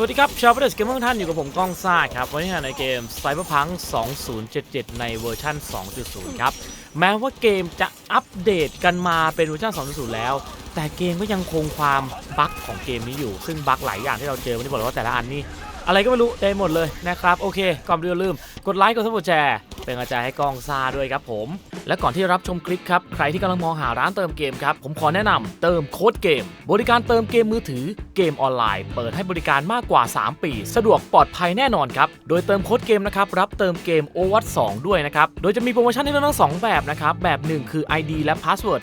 สวัสดีครับชาวประเดสเกมเมอร์ทุกท่านอยู่กับผมก้องซ่าครับ วันนี้ในเกม Cyberpunk 2077 ในเวอร์ชัน2.0 ครับ แม้ว่าเกมจะอัปเดตกันมาเป็นเวอร์ชัน2.0 แล้ว แต่เกมก็ยังคงความบั๊กของเกมนี้อยู่ ซึ่งบั๊กหลายอย่างที่เราเจอวันนี้บอกเลยว่าแต่ละอันนี่ อะไรก็ไม่รู้ได้หมดเลยนะครับ โอเค ก่อนอื่อย่าลืม กดไลค์กดซับกดแชร์เป็นกำลังใจให้กองซาด้วยครับผม และก่อนที่รับชมคลิปครับ ใครที่กำลังมองหาร้านเติมเกมครับ ผมขอแนะนำเติมโค้ดเกม บริการเติมเกมมือถือเกมออนไลน์ เปิดให้บริการมากกว่า 3 ปี สะดวกปลอดภัยแน่นอนครับ โดยเติมโค้ดเกมนะครับรับเติมเกม o w a t 2ด้วยนะครับ โดยจะมีโปรโมชั่นให้เลือกทั้งสองแบบนะครับแบบหนึ่งคือ ID และ Password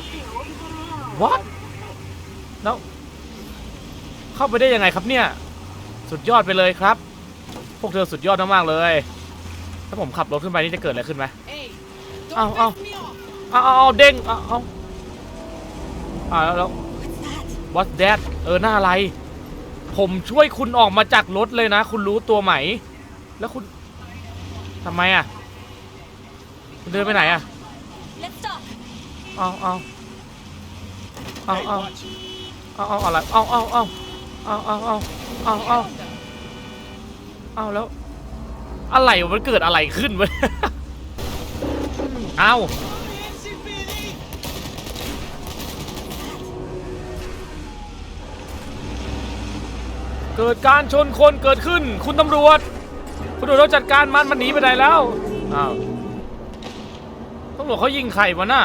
What แล้วเข้าไปได้ยังไงครับเนี่ย สุดยอดไปเลยครับ พวกเธอสุดยอดมากๆเลย ถ้าผมขับรถขึ้นไปนี่จะเกิดอะไรขึ้นไหม Hey, Ow, don't ow. piss me off. เอาเอาเอาเด้งเอาเอาอ่าแล้วแล้ว What's that? what that เออหน้าอะไร ผมช่วยคุณออกมาจากรถเลยนะ คุณรู้ตัวไหม แล้วคุณทำไมอะ คุณเดินไปไหนอะ Let's stop. เอาเอา เอาเอาเอาเอาอะไรเอาเอาเอาเอาเอาเอาเอาเอาเอาแล้ว อะไรมันเกิดอะไรขึ้นวะเอาเกิดการชนคนเกิดขึ้น คุณตำรวจ คุณตำรวจจัดการมันมันหนีไปไหนแล้วอ้าวตำรวจเขายิงใครวะน่ะ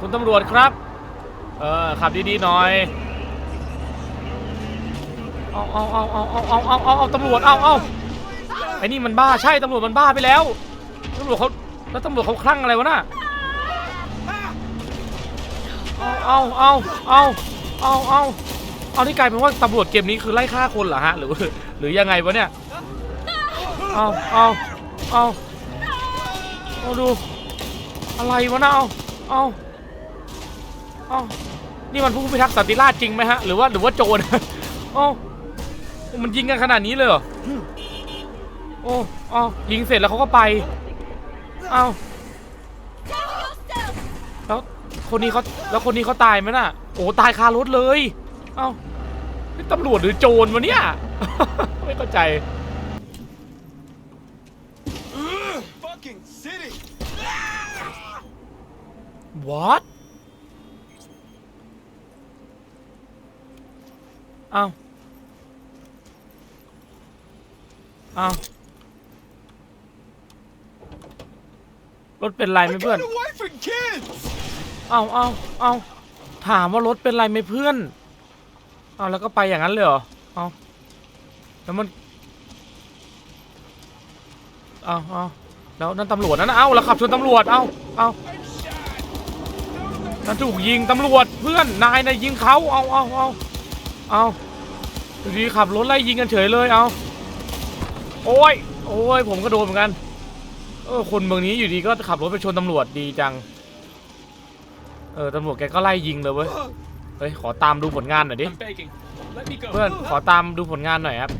คุณตำรวจครับ เออขับดีๆหน่อยเอาเอาเอาเอาเอาเอาเอาเอาเอาตำรวจเอาเอาไอ้นี่มันบ้าใช่ตำรวจมันบ้าไปแล้วตำรวจเขาแล้วตำรวจเขาคลั่งอะไรวะน่ะเอาเอาเอาเอาเอาเอาเอาที่กลายเป็นว่าตำรวจเกมนี้คือไล่ฆ่าคนเหรอฮะหรือหรือยังไงวะเนี่ยเอาเอาเอาเอาดูอะไรวะน่ะเอาเอา เอานี่มันผู้พิทักษ์สันติราษฎร์จริงไหมฮะ หรือว่าหรือว่าโจรเอ้ามันยิงกันขนาดนี้เลยเหรอโอ้เอายิงเสร็จแล้วเขาก็ไปเอ้า Cover yourself. แล้วคนนี้เขาแล้วคนนี้เขาตายไหมน่ะ โอ้ตายคารถเลย เอ้านี่ตำรวจหรือโจรวะเนี่ย ไม่เข้าใจ fucking city. what เอ้าเอ้ารถเป็นไรไหมเพื่อน เอาเอาเอาถามว่ารถเป็นไรไหมเพื่อน เอาแล้วก็ไปอย่างนั้นเลยเหรอ เอาแล้วมัน เอาเอาแล้วนั่นตำรวจนั่นนะเอาแล้วขับชนตำรวจ เอาเอานั่นถูกยิงตำรวจเพื่อน นายนายยิงเขาเอาเอาเอา เอาดีขับรถไล่ยิงกันเฉยเลยเอาโอ้ยโอ้ยผมก็โดนเหมือนกัน เออคนเมืองนี้อยู่ดีก็ขับรถไปชนตำรวจดีจัง เออตำรวจแกก็ไล่ยิงเลยเว้ย เฮ้ยขอตามดูผลงานหน่อยดิ เพื่อนขอตามดูผลงานหน่อยครับ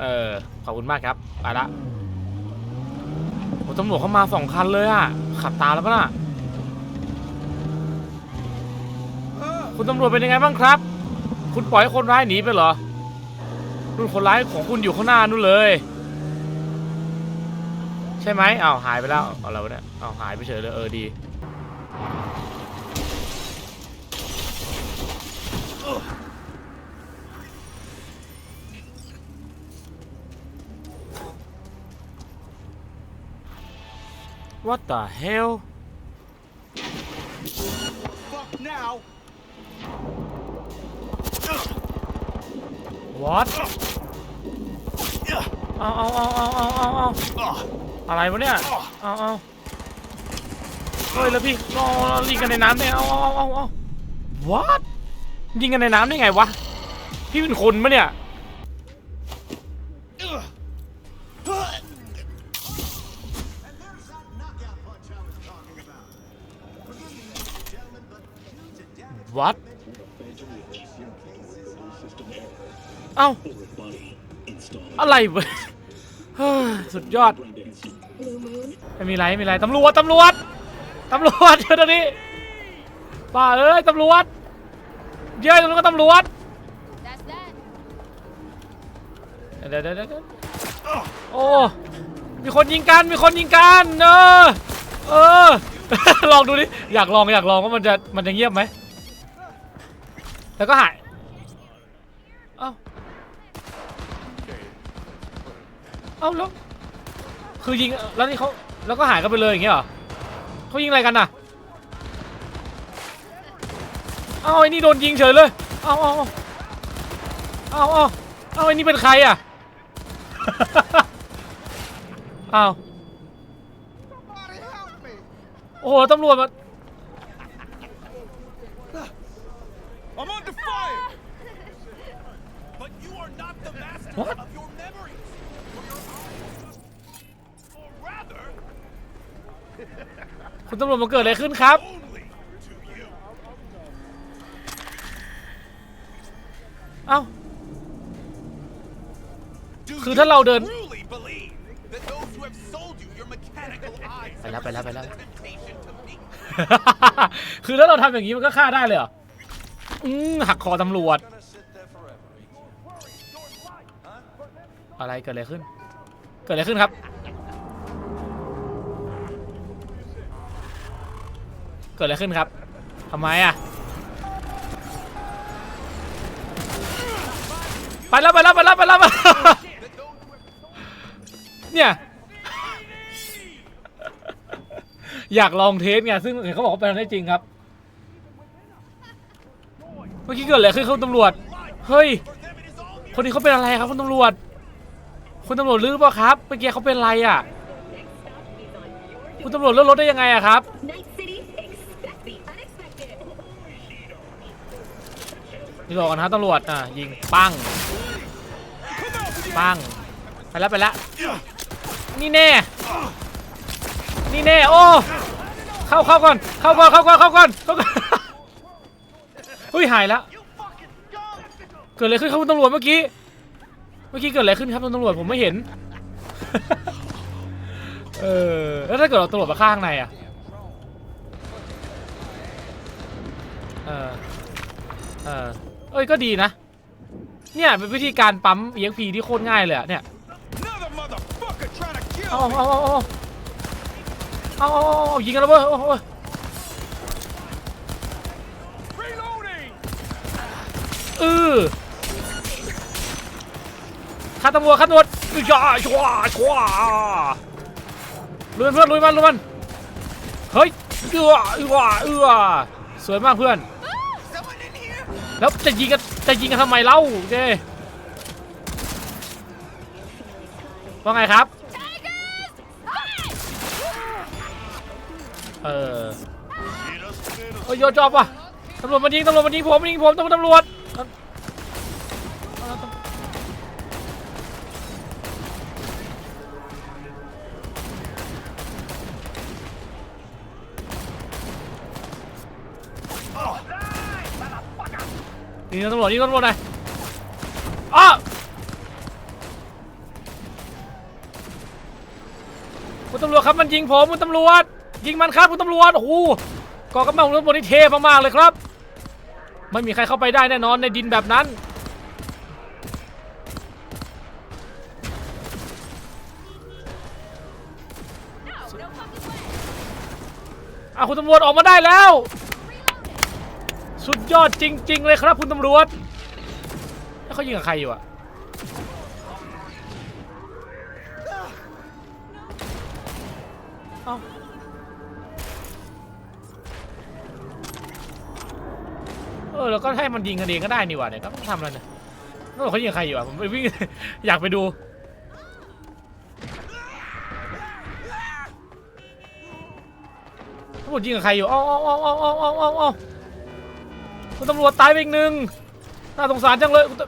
เออขอบคุณมากครับไปละโอ้ตำรวจเข้ามาสองคันเลยอะ ขับตามแล้วปะน่ะคุณตำรวจเป็นยังไงบ้างครับ คุณปล่อยให้คนร้ายหนีไปเหรอนู่นคนร้ายของคุณอยู่ข้างหน้านู่นเลย ใช่ไหมอ้าวหายไปแล้วเอาแล้วเนี่ยอ้าวหายไปเฉยเลยเออดี What the hell วอตเอาเอาเอาเอาเอาเอาเอาอะไรวะเนี่ย เอาเอาเฮ้ยแล้วพี่ก็ยิงกันในน้ำได้เอาเอาเอาเอา What ยิงกันในน้ำได้ไงวะ พี่เป็นคนปะเนี่ย เอ้า อะไรเฮ้ยสุดยอด ไม่มีไรไม่มีไรตำรวจตำรวจตำรวจเดี๋ยวตรงนี้ป้าเอ้ยตำรวจเย้ยตรงนู้นก็ตำรวจเดี๋ยวเดี๋ยวเดี๋ยวเดี๋ยวโอ้มีคนยิงกันมีคนยิงกันเออเออลองดูดิอยากลองอยากลองว่ามันจะมันจะเงียบไหมแล้วก็หาย เอ้า เอ้าแล้วคือยิงแล้วนี่เขาแล้วก็หายกันไปเลยอย่างเงี้ยเหรอเขายิงอะไรกันน่ะเอ้าไอ้นี่โดนยิงเฉยเลยเอ้าเอ้าเอ้าเอ้าเอ้าไอ้นี่เป็นใครอะอ้าว Somebody help me! โอ้โหตำรวจมา คุณตำรวจมาเกิดอะไรขึ้นครับ only to you. เอ้า Do คือถ้าเราเดิน truly believe that those who have sold you your mechanical eyes ไปแล้วไปแล้วไปแล้ว have temptation to me? คือถ้าเราทำอย่างนี้มันก็ฆ่าได้เลยเหรอ อืมหักคอตำรวจ Gonna sit there forever. อะไรเกิดอะไรขึ้น เกิดอะไรขึ้นครับ กิดอะไรขึ้นครับทำไมอะไปแล้วไปแล้วไปแล้วไปแล้วไปแล้วเนี่ยอยากลองเทสไงซึ่งเห็นเขาบอกว่าเป็นได้จริงครับ เมื่อกี้เกิดอะไรขึ้นครับคุณตำรวจ เฮ้ย คนนี้เขาเป็นอะไรครับคุณตำรวจ คุณตำรวจรู้หรือเปล่าครับ เมื่อกี้เขาเป็นอะไรอะ คุณตำรวจเลื่อนรถได้ยังไงอะครับ นี่อกกันนะครับตำรวจอะยิงปังปังไปแล้วไปแล้วนี่แน่ นี่แน่โอ้เข้าเข้าก่อนเข้าก่อนเข้าก่อนเข้าก่อนเข้าก่อนเฮ้ยหายแล้วเกิดอะไรขึ้นครับคุณตำรวจเมื่อกี้เมื่อกี้เกิดอะไรขึ้นครับคุณตำรวจผมไม่เห็นเออแล้วถ้าเกิดเราตำรวจมาข้างในอะเออเออ เอ้ยก็ดีนะ เนี่ยเป็นวิธีการปั๊ม EXP ที่โคตรง่ายเลยอะเนี่ย เอาเอาเอาเอาเอาเอาเอาเอายิงกันแล้วเว้ยโอ้โหเออข้าตำรวจข้าตำรวจอื้าชัวชัวลุยมันเพื่อนลุยมันลุยมัน เฮ้ยเอือเอือเอือสวยมากเพื่อน แล้วจะยิงกันจะยิงกันทำไมเล่าเจ้ว่าไงครับ เออโอ้ยโยนจอบว่ะตำรวจมายิงตำรวจมายิงผมมายิงผมตำรวจ ตำรวจนี่ตำรวจนี่ตำรวจหน่อยอ้าวคุณตำรวจครับมันยิงผมคุณตำรวจ ยิงมันครับคุณตำรวจโอ้โหกองกำลังของตำรวจนี่เทมากๆเลยครับ ไม่มีใครเข้าไปได้แน่นอนในดินแบบนั้นอะคุณตำรวจออกมาได้แล้ว สุดยอดจริง ๆ เลยครับคุณตำรวจ แล้วเขายิงกับใครอยู่อะเอาเออแล้วก็ให้มันยิงกันเองก็ได้นี่วะเนี่ยก็ต้องทำอะไรเนี่ยแล้วเขายิงใครอยู่อะผมไปวิ่ง อยากไปดูตำรวจยิงกับใครอยู่เอ้าวอ้าวอ้าวอ้าวอ้าวอ้าว คุณตำรวจตายไปอีกหนึ่งน่าสงสารจังเลย คุณต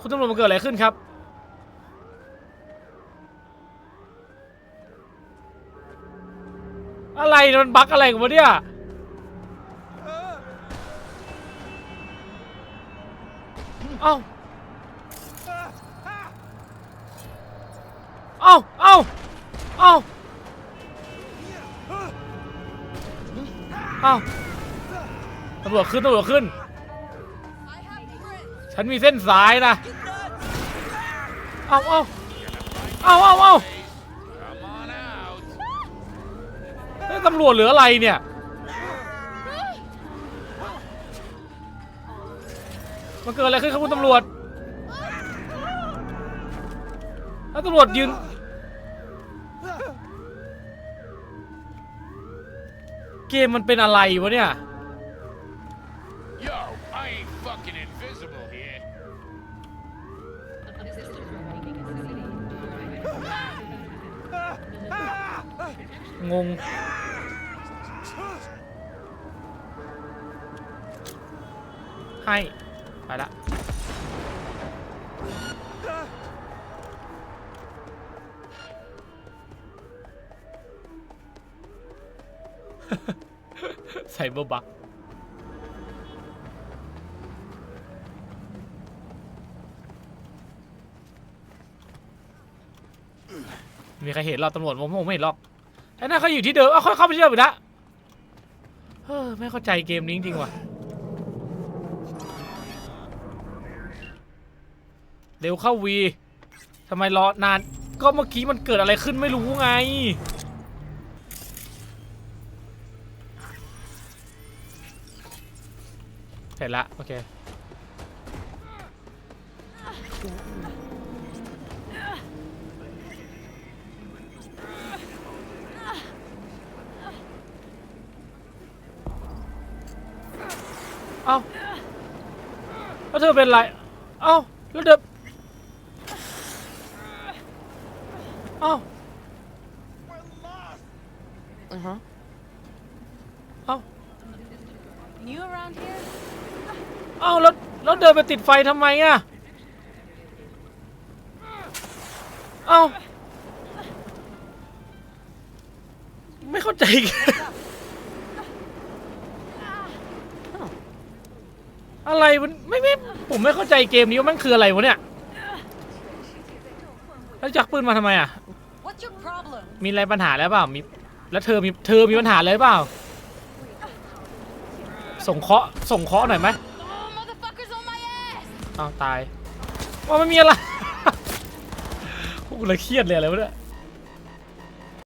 คุณตำรวจมันเกิดอะไรขึ้นครับ อะไรมันบั๊กอะไรกันวะเนี่ยเอ้าเอ้าเอ้าเอ้า อ้าตำรวจขึ้นตำรวจขึ้น ฉันมีเส้นสายนะเอาเอาเอาเอาเอาตำรวจเหลืออะไรเนี่ยมันเกิดอะไรขึ้นครับคุณตำรวจแล้วตำรวจยืน เกมมันเป็นอะไรวะเนี่ย Yo, I ain't fucking invisible here. งง ให้ ไปละ ซเบอร์บักมีใครเห็นหรอตำรวจผมผมไม่เห็นหรอกไอ้นั่นเขาอยู่ที่เดิมเอาเขาเข้าไปเดิมอีกแล้วเฮ้อไม่เข้าใจเกมนี้จริงๆว่ะเร็วเข้าวีทำไมรอนาน ก็เมื่อกี้มันเกิดอะไรขึ้นไม่รู้ไง เสร็จละโอเคเอ้าแล้วเธอเป็นไร เอ้าแล้วเธอเอ้า อือฮะเอ้า New around here? เอ้า แล้วแล้วเดินไปติดไฟทำไมอะเอ้า ไม่เข้าใจอะไรมันไม่ไม่ผมไม่เข้าใจเกมนี้ว่ามันคืออะไรวะเนี่ย แล้วจักปืนมาทำไมอะ What's your problem? มีอะไรปัญหาแล้วเปล่ามีแล้วเธอมีเธอมีปัญหาอะไรเปล่า ส่งเคราะห์ส่งเคราะห์หน่อยไหม อ้าวตายว่าไม่มีอะไรกูเลยเครียดเลยอะไรวะเนี่ย